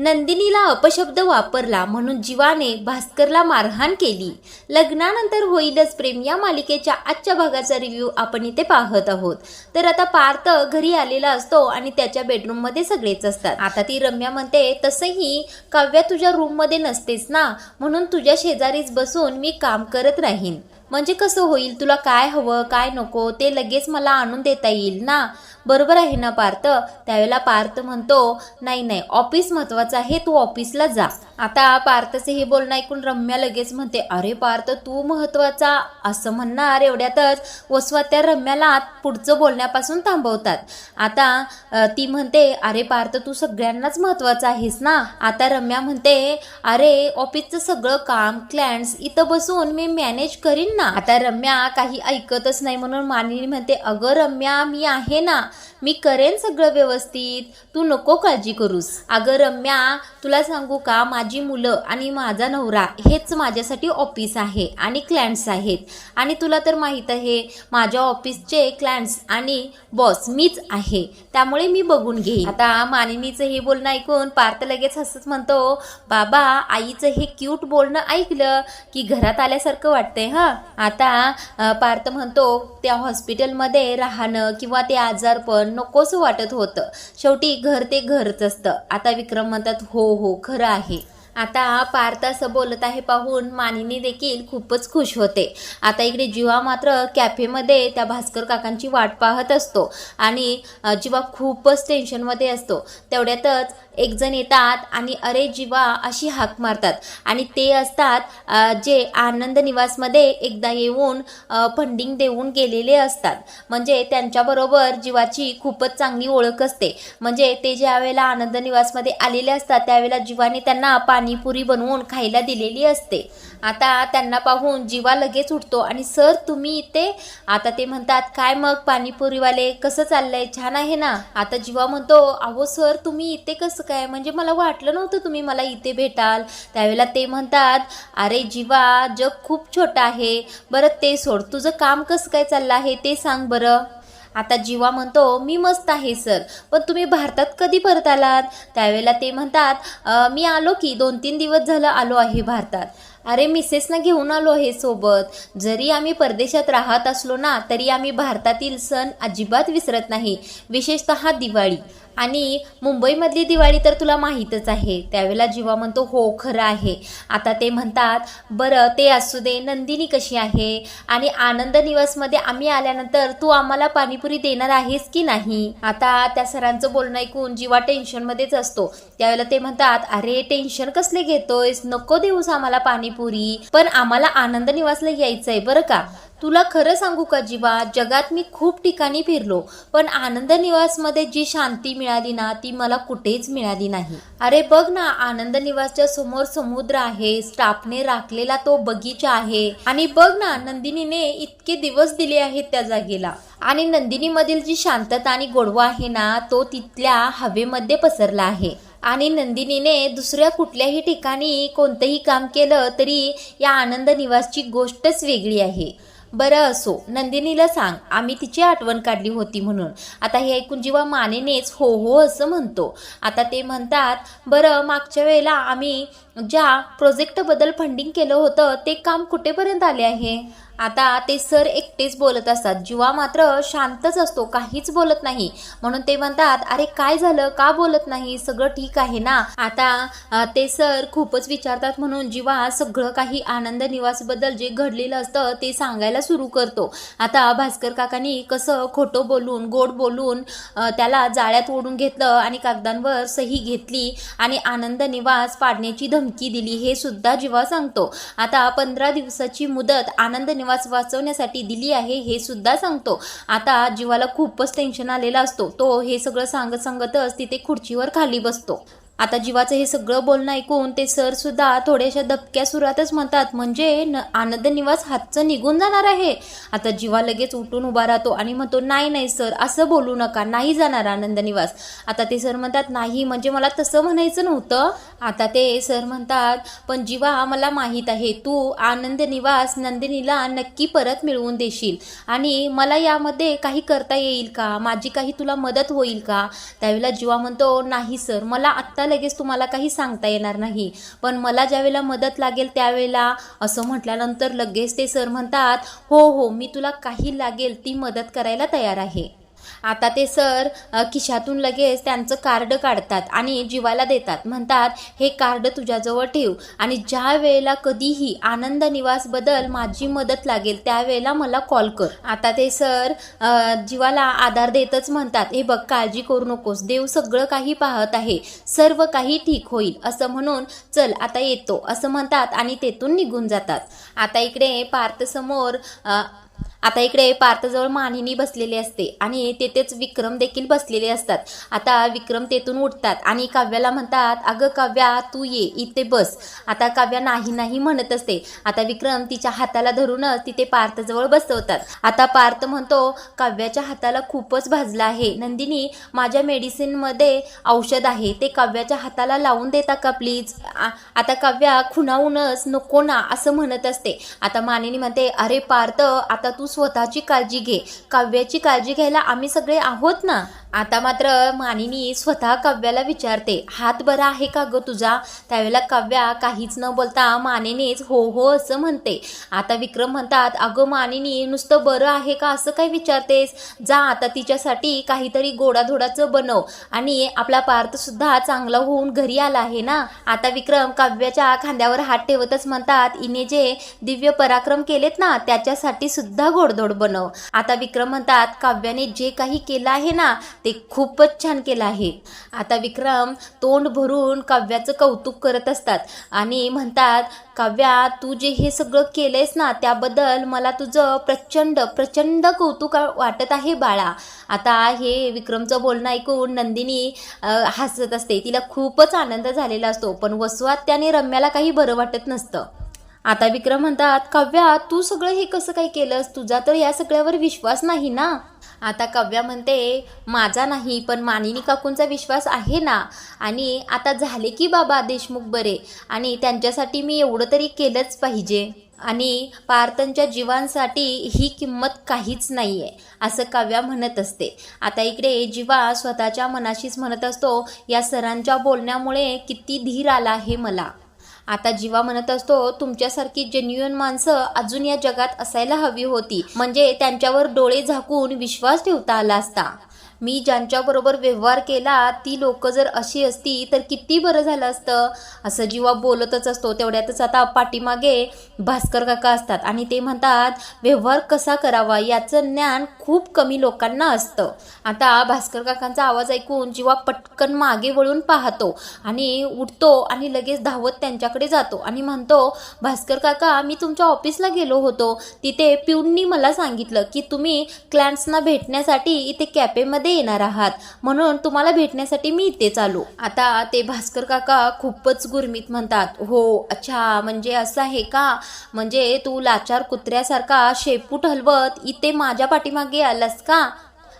नंदिनीला अपशब्द वापरला म्हणून जीवाने भास्करला मारहाण केली. लग्नानंतर होईलच प्रेम. या मालिकेच्या आजच्या भागाचा रिव्ह्यू आपण इथे पाहत आहोत. तर आता पार्थ घरी आलेला असतो आणि त्याच्या बेडरूममध्ये सगळेच असतात. आता ती रम्या म्हणते तसंही काव्या तुझ्या रूममध्ये नसतेच ना? म्हणून तुझ्या शेजारीच बसून मी काम करत राहीन. म्हणजे कसं होईल? तुला काय हवं? काय नको? ते लगेच मला आणून देता येईल ना? बरोबर आहे ना पार्थ? त्यावेळेला पार्थ म्हणतो नाही नाही ऑफिस महत्वाचं आहे तू ऑफिसला जा. आता पार्थचे हे बोलणं ऐकून रम्या लगेच म्हणते अरे पार्थ तू महत्त्वाचा असं म्हणणार एवढ्यातच. वसवा त्या रम्याला पुढचं बोलण्यापासून थांबवतात. आता ती म्हणते अरे पार्थ तू सगळ्यांनाच महत्त्वाचा आहेस ना? आता रम्या म्हणते अरे ऑफिसचं सगळं काम क्लायंट्स इथं बसून मी मॅनेज करीन ना? आता रम्या काही ऐकतच नाही म्हणून मानिनी म्हणते अगं रम्या मी आहे ना? मी करेन सगळं व्यवस्थित. तू नको काळजी करूस. अगं रम्या तुला सांगू का? माझी माझी मुलं आणि माझा नवरा हेच माझ्यासाठी ऑफिस आहे आणि क्लायंट्स आहेत. आणि तुला तर माहीत आहे माझ्या ऑफिसचे क्लायंट्स आणि बॉस मीच आहे. त्यामुळे मी बघून घेईन. आता मानिनीचं हे बोलणं ऐकून पार्थ लगेच हसत म्हणतो बाबा आईचं हे क्यूट बोलणं ऐकलं की घरात आल्यासारखं वाटतंय हां? आता पार्थ म्हणतो त्या हॉस्पिटलमध्ये राहणं किंवा ते आजारपण नकोस वाटत होतं. शेवटी घर ते घरच असतं. आता विक्रम म्हणतात हो हो खरं आहे. आता पार्थ असं बोलत आहे पाहून मानिनी देखील खूपच खुश होते. आता इकडे जीवा मात्र कॅफेमध्ये त्या भास्कर काकांची वाट पाहत असतो आणि अ, जीवा खूपच टेन्शनमध्ये असतो. तेवढ्यातच एक जण येतात आणि अरे जीवा अशी हाक मारतात. आणि ते असतात जे आनंद निवासमध्ये एकदा येऊन फंडिंग देऊन गेलेले असतात. म्हणजे त्यांच्याबरोबर जीवाची खूपच चांगली ओळख असते. म्हणजे ते ज्या वेळेला आनंद निवासमध्ये आलेले असतात त्यावेळेला जीवाने त्यांना पाणीपुरी बनवून खायला दिलेली असते. आता त्यांना पाहून जीवा लगेच उठतो. आणि सर तुम्ही इथे आता ते म्हणतात काय मग पाणीपुरीवाले कसं चाललंय? छान आहे ना? आता जीवा म्हणतो अहो सर तुम्ही इथे कसं काय? म्हणजे मला वाटलं नव्हतं तुम्ही मला इथे भेटाल. त्यावेळेला ते म्हणतात अरे जीवा जग खूप छोटं आहे. बरं ते सोड. तुझं काम कसं काय चाललं आहे ते सांग बरं. आता जीवा म्हणतो मी मस्त आहे सर. पण तुम्ही भारतात कधी परत आलात? त्यावेळेला ते म्हणतात मी आलो की दोन तीन दिवस झालं आलो आहे भारतात. अरे मिसेसना घेऊन आलो आहे सोबत. जरी आम्ही परदेशात राहत असलो ना तरी आम्ही भारतातील सण अजिबात विसरत नाही. विशेषतः दिवाळी. आणि मुंबईमधली दिवाळी तर तुला माहीतच आहे. त्यावेळेला जीवा म्हणतो हो खरं आहे. आता ते म्हणतात बरं ते असू दे नंदिनी कशी आहे? आणि आनंद निवासमध्ये आम्ही आल्यानंतर तू आम्हाला पाणीपुरी देणार आहेस की नाही? आता त्या सरांचं बोलणं ऐकून जीवा टेन्शनमध्येच असतो. त्यावेळेला ते म्हणतात अरे टेन्शन कसले घेतोयस? नको देऊस आम्हाला पाणीपुरी. पण आम्हाला आनंद निवासला यायचंय बरं का? तुला खरं सांगू का जीवा? जगात मी खूप ठिकाणी फिरलो पण आनंद निवासमध्ये जी शांती मिळाली ना ती मला कुठेच मिळाली नाही. अरे बघ ना आनंद निवासच्या समोर समुद्र आहे स्टाफने राखलेला तो बगीचा आहे. आणि बघ ना नंदिनीने इतके दिवस दिले आहेत त्या जागेला. आणि नंदिनीमधील जी शांतता आणि गोडवा आहे ना तो तिथल्या हवेमध्ये पसरला आहे. आणि नंदिनीने दुसऱ्या कुठल्याही ठिकाणी कोणतंही काम केलं तरी या आनंद निवासची गोष्टच वेगळी आहे. बरं असो नंदिनीला सांग आम्ही तिची आठवण काढली होती म्हणून. आता हे ऐकून जेव्हा मानेनेच हो हो असं म्हणतो. आता ते म्हणतात बरं मागच्या वेळेला आम्ही ज्या प्रोजेक्टबद्दल फंडिंग केलं होतं ते काम कुठेपर्यंत आले आहे? आता ते सर एकटेच बोलत असतात. जीवा मात्र शांतच असतो काहीच बोलत नाही. म्हणून ते म्हणतात अरे काय झालं? का बोलत नाही? सगळं ठीक आहे ना? आता ते सर खूपच विचारतात म्हणून जीवा सगळं काही आनंद निवासबद्दल जे घडलेलं असतं ते सांगायला सुरू करतो. आता भास्कर काकांनी कसं खोटं बोलून गोड बोलून त्याला जाळ्यात ओढून घेतलं आणि कागदांवर सही घेतली आणि आनंद निवास पाडण्याची धमकी दिली हे सुद्धा जीवा सांगतो. आता पंधरा दिवसाची मुदत आनंद निवास वाचवण्यासाठी दिली आहे हे सुद्धा सांगतो. आता जीवाला खूपच टेन्शन आलेला असतो. तो हे सगळं सांगत सांगतच तिथे खुर्चीवर खाली बसतो. आता जीवाचं हे सगळं बोलणं ऐकून ते सर सुद्धा थोड्याशा दबक्या सुरातच म्हणतात म्हणजे न आनंद निवास हातचं निघून जाणार आहे. आता जीवा लगेच उठून उभा राहतो आणि म्हणतो नाही नाही सर असं बोलू नका नाही जाणार आनंद निवास. आता ते सर म्हणतात नाही म्हणजे मला तसं म्हणायचं नव्हतं. आता ते सर म्हणतात पण जीवा मला माहीत आहे तू आनंद निवास नंदिनीला नक्की परत मिळवून देशील. आणि मला यामध्ये काही करता येईल का? माझी काही तुला मदत होईल का? त्यावेळेला जीवा म्हणतो नाही सर मला आत्ता लगेच तुम्हाला काही सांगता येणार नाही. पण मला ज्यावेळेला मदत लागेल त्यावेळेला असं म्हटल्यानंतर लगेच ते सर म्हणतात हो हो मी तुला काही लागेल ती मदत करायला तयार आहे. आता ते सर खिशातून लगेच त्यांचं कार्ड काढतात आणि जीवाला देतात. म्हणतात हे कार्ड तुझ्याजवळ ठेव. आणि ज्या वेळेला कधीही आनंद निवासबद्दल माझी मदत लागेल त्यावेळेला मला कॉल कर. आता ते सर जीवाला आधार देतच म्हणतात हे बघ काळजी करू नकोस. देव सगळं काही पाहत आहे. सर्व काही ठीक होईल. असं म्हणून चल आता येतो. असं म्हणतात आणि तेथून निघून जातात. आता इकडे पार्थसमोर आता इकडे पार्थजवळ मानिनी बसलेली असते आणि तेथेच विक्रम देखील बसलेले असतात. आता विक्रम तेथून उठतात आणि काव्याला म्हणतात अगं काव्या तू ये इथे बस. आता काव्या नाही नाही म्हणत असते. आता विक्रम तिच्या हाताला धरूनच तिथे पार्थजवळ बसवतात. आता पार्थ म्हणतो काव्याच्या हाताला खूपच भाजला आहे. नंदिनी माझ्या मेडिसिनमध्ये औषध आहे. ते काव्याच्या हाताला लावून देता का प्लीज? आता काव्या खुणावूनच नको ना असं म्हणत असते. आता मानिनी म्हणते अरे पार्थ आता तू स्वतःची काळजी घे. काव्याची काळजी घ्यायला आम्ही सगळे आहोत ना? आता मात्र मानिनी स्वतः काव्याला विचारते हात बरा आहे का ग तुझा? त्यावेळेला काव्या काहीच न बोलता मानिनीच हो हो असं म्हणते. आता विक्रम म्हणतात अगं मानिनी नुसतं बरं आहे का असं काय विचारतेस? जा आता तिच्यासाठी काहीतरी गोडाधोडाचं बनव. आणि आपला पार्थ सुद्धा चांगला होऊन घरी आला आहे ना? आता विक्रम काव्याच्या खांद्यावर हात ठेवतच म्हणतात इने जे दिव्य पराक्रम केलेत ना त्याच्यासाठी सुद्धा गोडधोड बनव. आता विक्रम म्हणतात काव्याने जे काही केलं आहे ना ते खूपच छान केलं आहे. आता विक्रम तोंड भरून काव्याचं कौतुक करत असतात आणि म्हणतात काव्या तू जे हे सगळं केलंयस ना त्याबद्दल मला तुझं प्रचंड प्रचंड कौतुक वाटत आहे बाळा. आता हे विक्रमचं बोलणं ऐकून नंदिनी हसत असते. तिला खूपच आनंद झालेला असतो पण वसवात त्याने रम्याला काही बरं वाटत नसतं. आता विक्रम म्हणतात काव्या तू सगळं हे कसं काय केलंस? तुझा तर या सगळ्यावर विश्वास नाही ना? आता काव्या म्हणते माझा नाही पण मानिनी काकूंचा विश्वास आहे ना? आणि आता झाले की बाबा देशमुख बरे आणि त्यांच्यासाठी मी एवढं तरी केलंच पाहिजे. आणि पार्थनच्या जीवांसाठी ही किंमत काहीच नाही आहे असं काव्या म्हणत असते. आता इकडे जीवा स्वतःच्या मनाशीच म्हणत असतो या सरांच्या बोलण्यामुळे किती धीर आला हे मला. आता जीवा म्हणत असतो तुमच्यासारखी जेन्युअन माणसं अजून या जगात असायला हवी होती. म्हणजे त्यांच्यावर डोळे झाकून विश्वास ठेवता आला असता. मी ज्यांच्याबरोबर व्यवहार केला ती लोक जर अशी असती तर किती बरं झालं असतं? असं जीवा बोलतच असतो तेवढ्यातच आता पाठीमागे भास्कर काका असतात आणि ते म्हणतात व्यवहार कसा करावा? याचं ज्ञान खूप कमी लोकांना असतं. आता भास्कर काकांचा आवाज ऐकून जीवा पटकन मागे वळून पाहतो आणि उठतो आणि लगेच धावत त्यांच्याकडे जातो आणि म्हणतो भास्कर काका मी तुमच्या ऑफिसला गेलो होतो. तिथे पिऊननी मला सांगितलं की तुम्ही क्लायंट्सना भेटण्यासाठी इथे कॅफेमध्ये येणार आहात. म्हणून तुम्हाला भेटण्यासाठी मी इथे चालू आता ते भास्कर काका खूपच गुरमीत म्हणतात हो अच्छा म्हणजे असं आहे का? म्हणजे तू लाचार कुत्र्यासारखा शेपूट हलवत इथे माझ्या पाठीमागे आलास का?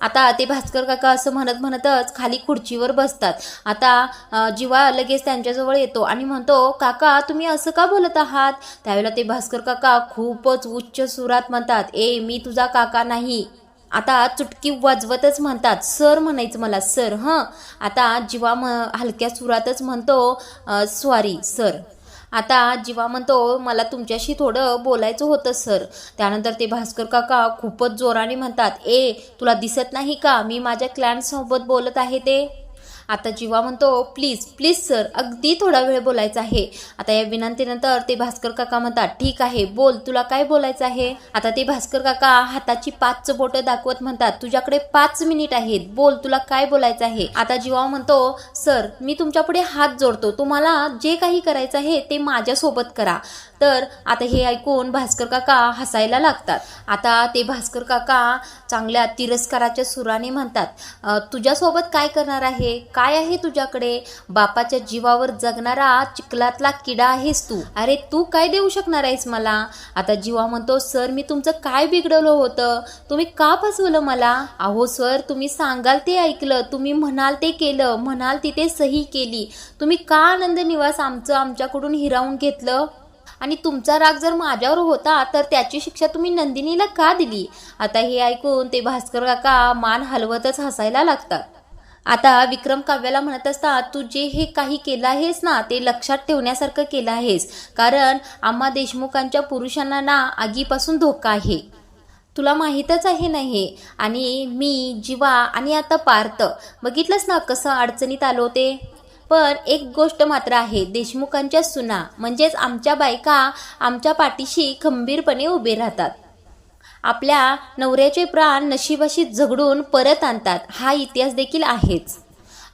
आता ते भास्कर काका असं म्हणत म्हणतच खाली खुर्चीवर बसतात. आता जिवा जीवा लगेच त्यांच्याजवळ येतो आणि म्हणतो काका तुम्ही असं का बोलत आहात? त्यावेळेला ते भास्कर काका खूपच उच्च सुरात म्हणतात ए मी तुझा काका नाही. आता चुटकी वाजवतच म्हणतात. सर म्हणायचं मला. सर हं. आता जीवा म हलक्या सुरातच म्हणतो सॉरी सर. आता जीवा म्हणतो मला तुमच्याशी थोडं बोलायचं होतं सर. त्यानंतर ते भास्कर काका खूपच जोराने म्हणतात ए तुला दिसत नाही का? मी माझ्या क्लायंटसोबत बोलत आहे ते. आता जीवा म्हणतो प्लीज प्लीज सर अगदी थोडा वेळ बोलायचा आहे. आता या विनंतीनंतर ते भास्कर काका म्हणतात ठीक आहे बोल तुला काय बोलायचं आहे? आता ते भास्कर काका हाताची पाच बोटं दाखवत म्हणतात तुझ्याकडे पाच मिनिट आहेत बोल तुला काय बोलायचं आहे? आता जीवा म्हणतो सर मी तुमच्यापुढे हात जोडतो तुम्हाला जे काही करायचं आहे ते माझ्यासोबत करा. तर आता हे ऐकून भास्कर काका हसायला लागतात. आता ते भास्कर काका चांगल्या तिरस्काराच्या सुराने म्हणतात तुझ्यासोबत काय करणार आहे? काय आहे तुझ्याकडे? बापाच्या जीवावर जगणारा चिखलातला किडा आहेस तू. अरे तू काय देऊ शकणार आहेस मला? आता जीवा म्हणतो सर मी तुमचं काय बिघडवलं होतं? तुम्ही का फसवलं मला? अहो सर तुम्ही सांगाल ते ऐकलं. तुम्ही म्हणाल ते केलं. म्हणाल तिथे सही केली. तुम्ही का आनंद निवास आमचं आमच्याकडून हिरावून घेतलं? आणि तुमचा राग जर माझ्यावर होता तर त्याची शिक्षा तुम्ही नंदिनीला का दिली? आता हे ऐकून ते भास्कर काका मान हलवतच हसायला लागतात. आता विक्रम काव्याला म्हणत असता तू जे हे काही केलं आहेस ना ते लक्षात ठेवण्यासारखं केलं आहेस. कारण आम्हा देशमुखांच्या पुरुषांना ना आगीपासून धोका आहे. तुला माहीतच आहे नाही. आणि मी जीवा आणि आता पार्थ. बघितलंस ना कसं अडचणीत आलो ते पण एक गोष्ट मात्र आहे देशमुखांच्या सुना म्हणजेच आमच्या बायका आमच्या पाठीशी खंबीरपणे उभे राहतात. आपल्या नवऱ्याचे प्राण नशिबाशी झगडून परत आणतात. हा इतिहास देखील आहेच.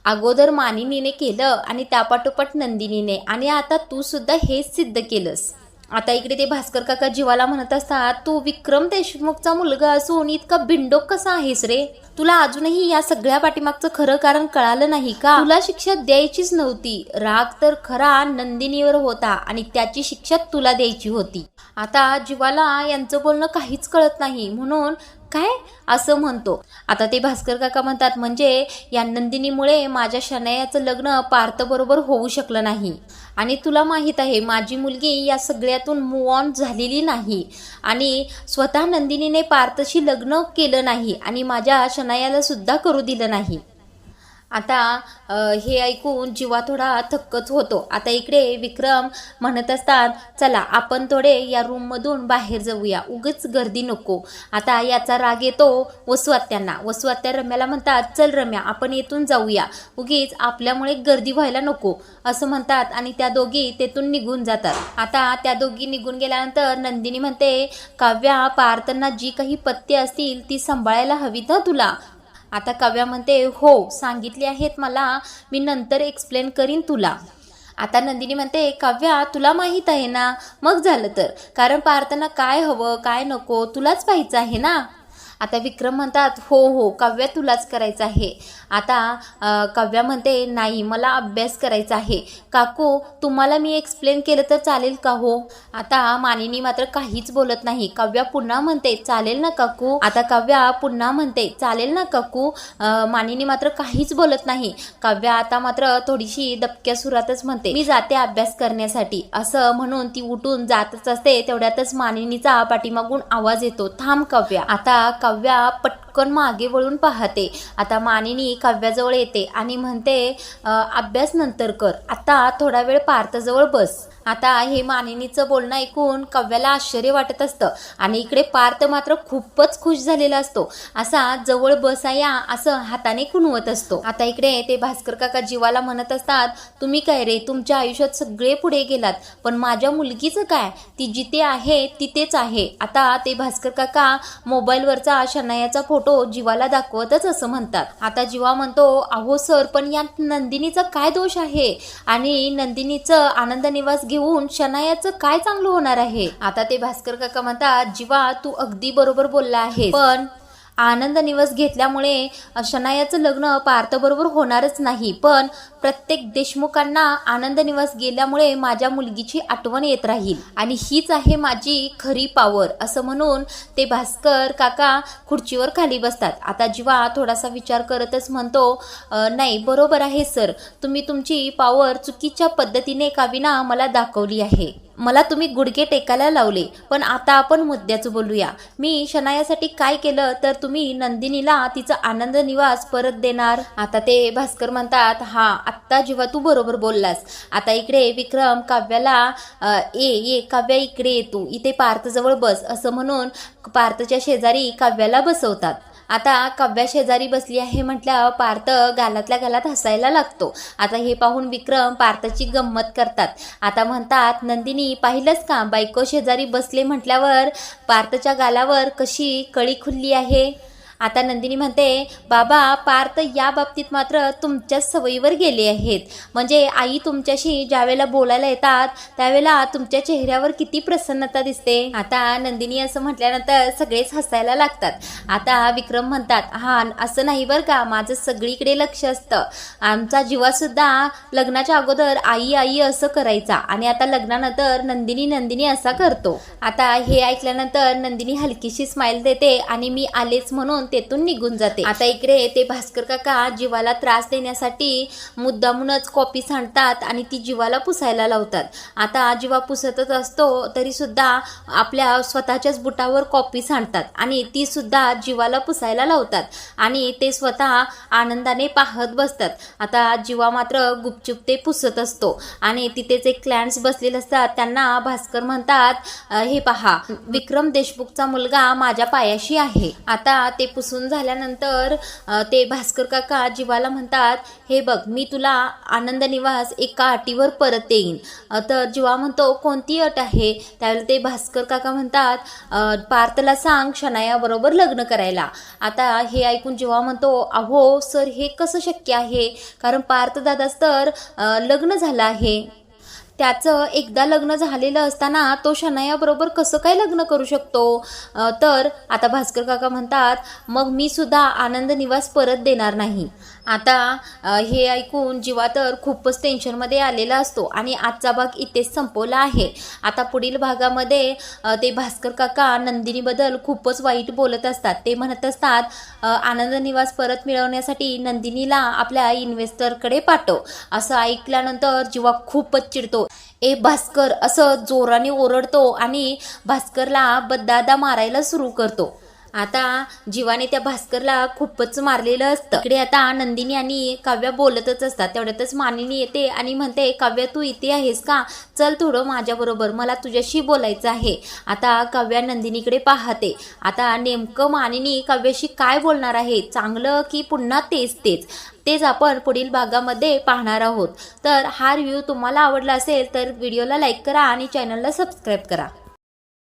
अगोदर मानिनीने केलं आणि त्यापाठोपाठ नंदिनीने. आणि आता तू सुद्धा हेच सिद्ध केलंस. आता इकडे ते भास्कर काका जीवाला म्हणत असतात तू विक्रम देशमुखचा मुलगा असून इतका बिंडोक कसा आहेस रे? तुला अजूनही या सगळ्या पाठीमागचं खरं कारण कळालं नाही का? तुला शिक्षा द्यायचीच नव्हती. राग तर खरा नंदिनीवर होता आणि त्याची शिक्षा तुला द्यायची होती. आता जीवाला यांचं बोलणं काहीच कळत नाही. म्हणून काय? असं म्हणतो. आता ते भास्कर काका म्हणतात म्हणजे या नंदिनीमुळे माझ्या शनयाचं लग्न पार्थबरोबर होऊ शकलं नाही. आणि तुला माहीत आहे माझी मुलगी या सगळ्यातून मूव ऑन झालेली नाही. आणि स्वतः नंदिनीने पार्थशी लग्न केलं नाही आणि माझ्या शनायाला सुद्धा करू दिलं नाही. आता हे ऐकून जीवा थोडा थक्कच होतो. आता इकडे विक्रम म्हणत असतात चला आपण थोडे या रूममधून बाहेर जाऊया. उगच गर्दी नको. आता याचा राग येतो वसुआत्यांना. वसुआत्या रम्याला म्हणतात चल रम्या आपण येथून जाऊया. उगीच आपल्यामुळे गर्दी व्हायला नको. असं म्हणतात आणि त्या दोघी तेथून निघून जातात. आता त्या दोघी निघून गेल्यानंतर नंदिनी म्हणते काव्या पार्थांना जी काही पत्ते असतील ती सांभाळायला हवी ना तुला? आता काव्या म्हणते हो सांगितले आहेत मला. मी नंतर एक्सप्लेन करीन तुला. आता नंदिनी म्हणते काव्या तुला माहीत आहे ना? मग झालं तर. कारण पार्थना काय हवं काय नको तुलाच पाहायचं आहे ना? आता विक्रम म्हणतात हो हो काव्या तुलाच करायचं आहे. आता अ, काव्या म्हणते नाही मला अभ्यास करायचा आहे. काकू तुम्हाला मी एक्सप्लेन केलं तर चालेल का हो? आता मानिनी मात्र काहीच बोलत नाही. काव्या पुन्हा म्हणते चालेल ना काकू? आता काव्या पुन्हा म्हणते चालेल ना काकू? मानिनी मात्र काहीच बोलत नाही. काव्या आता मात्र थोडीशी दबक्या सुरातच म्हणते मी जाते अभ्यास करण्यासाठी. असं म्हणून ती उठून जातच असते तेवढ्यातच मानिनीचा पाठीमागून आवाज येतो थांब काव्या. आता काव्या पटकन मागे वळून पाहते. आता मानिनी काव्याजवळ येते आणि म्हणते अभ्यास नंतर कर. आता थोडा वेळ पार्थजवळ बस. आता हे मानिनीचं बोलणं ऐकून काव्याला आश्चर्य वाटत असतं. आणि इकडे पार्थ मात्र खूपच खुश झालेला असतो. असा जवळ बसाया असं हाताने खुणवत असतो. आता इकडे ते भास्कर काका जीवाला म्हणत असतात तुम्ही काय रे? तुमच्या आयुष्यात सगळे पुढे गेलात. पण माझ्या मुलगीचं काय? ती जिथे आहे तिथेच आहे. आता ते भास्कर काका मोबाईलवरचा शनायाचा फोटो जीवाला दाखवतच असं म्हणतात. आता जीवा म्हणतो अहो सर पण या नंदिनीचा काय दोष आहे? आणि नंदिनीचं आनंद निवास घेऊन शनायाचं काय चांगलं होणार आहे? आता ते भास्कर काका म्हणतात जीवा तू अगदी बरोबर बोलला आहे पण आनंद निवास घेतल्यामुळे शनायाचं लग्न पार्थ बरोबर होणारच नाही. पण प्रत्येक देशमुखांना आनंद निवास गेल्यामुळे माझ्या मुलगीची आठवण येत राहील. आणि हीच आहे माझी खरी पावर असं म्हणून ते भास्कर काका खुर्चीवर खाली बसतात. आता जीवा थोडासा विचार करतच म्हणतो नाही बरोबर आहे सर. तुम्ही तुमची पावर चुकीच्या पद्धतीने काविना मला दाखवली आहे. मला तुम्ही गुडघे टेकायला लावले पण आता आपण मुद्द्याचं बोलूया. मी शनायासाठी काय केलं तर तुम्ही नंदिनीला तिचा आनंद निवास परत देणार? आता ते भास्कर म्हणतात हा आत्ता जेव्हा तू बरोबर बोललास आता इकडे विक्रम काव्याला ए ये ये काव्या इकडे ये तू इथे पार्थजवळ बस असं म्हणून पार्थच्या शेजारी काव्याला बसवतात. आता काव्या शेजारी बसली आहे म्हटल्यावर पार्थ गालातल्या गालात हसायला लागतो. आता हे पाहून विक्रम पार्थची गंमत करतात. आता म्हणतात नंदिनी पाहिलंच का? बायको शेजारी बसले म्हटल्यावर पार्थच्या गालावर कशी कळी खुलली आहे? आता नंदिनी म्हणते बाबा पार्थ या बाबतीत मात्र तुमच्याच सवयीवर गेले आहेत. म्हणजे आई तुमच्याशी ज्यावेळेला बोलायला येतात त्यावेळेला तुमच्या चेहऱ्यावर किती प्रसन्नता दिसते. आता नंदिनी असं म्हटल्यानंतर सगळेच हसायला लागतात. आता विक्रम म्हणतात हा असं नाही बरं का माझं सगळीकडे लक्ष असतं. आमचा जीवासुद्धा लग्नाच्या अगोदर आई आई असं करायचा आणि आता लग्नानंतर नंदिनी नंदिनी असा करतो. आता हे ऐकल्यानंतर नंदिनी हलकीशी स्माइल देते आणि मी आलेच म्हणून तेथून निघून जाते. आता इकडे ते भास्कर काका जीवाला त्रास देण्यासाठी मुद्दामूनच कॉपी सांडतात आणि ती जीवाला पुसायला लावतात. आता जीवा पुसतच असतो तरी सुद्धा आपल्या स्वतःच्याच बुटावर कॉपी सांडतात आणि ती सुद्धा जीवाला पुसायला लावतात आणि ते स्वतः आनंदाने पाहत बसतात. आता जीवा मात्र गुपचूप ते पुसत असतो आणि तिथेच एक क्लॅन्स बसलेले असतात. त्यांना भास्कर म्हणतात हे पहा विक्रम देशमुखचा मुलगा माझ्या पायाशी आहे. आता ते पुसून झाल्यानंतर ते भास्कर काका जीवाला म्हणतात हे बघ मी तुला आनंद निवास एका अटीवर परत येईन तर जीवा म्हणतो कोणती अट आहे? त्यावेळेला ते भास्कर काका म्हणतात पार्थला सांग शनायाबरोबर लग्न करायला. आता हे ऐकून जेव्हा म्हणतो अहो सर हे कसं शक्य आहे? कारण पार्थ दादाच तर लग्न झालं आहे. त्याचं एकदा लग्न झालेलं असताना तो शनायाबरोबर कसं काय लग्न करू शकतो? तर आता भास्कर काका म्हणतात मग मी सुद्धा आनंद निवास परत देणार नाही. आता हे ऐकून जीवा तर खूपच टेन्शनमध्ये आलेला असतो आणि आजचा भाग इथेच संपवला आहे. आता पुढील भागामध्ये ते भास्कर काका नंदिनीबद्दल खूपच वाईट बोलत असतात. ते म्हणत असतात आनंद निवास परत मिळवण्यासाठी नंदिनीला आपल्या इन्व्हेस्टरकडे पाठव. असं ऐकल्यानंतर जीवा खूपच चिडतो. ए भास्कर असं जोराने ओरडतो आणि भास्करला बद्दादा मारायला सुरू करतो. आता जीवाने त्या भास्करला खूपच मारलेलं असतं. इकडे आता नंदिनी आणि काव्या बोलतच असतात. तेवढ्यातच मानिनी येते आणि म्हणते काव्या तू इथे आहेस का? चल थोडं माझ्याबरोबर. मला तुझ्याशी बोलायचं आहे. आता काव्या नंदिनीकडे पाहते. आता नेमकं मानिनी काव्याशी काय बोलणार आहे? चांगलं की पुन्हा तेच तेच? तेच आपण पुढील भागामध्ये पाहणार आहोत. तर हा रिव्ह्यू तुम्हाला आवडला असेल तर व्हिडिओला लाईक करा आणि चॅनलला सबस्क्राईब करा.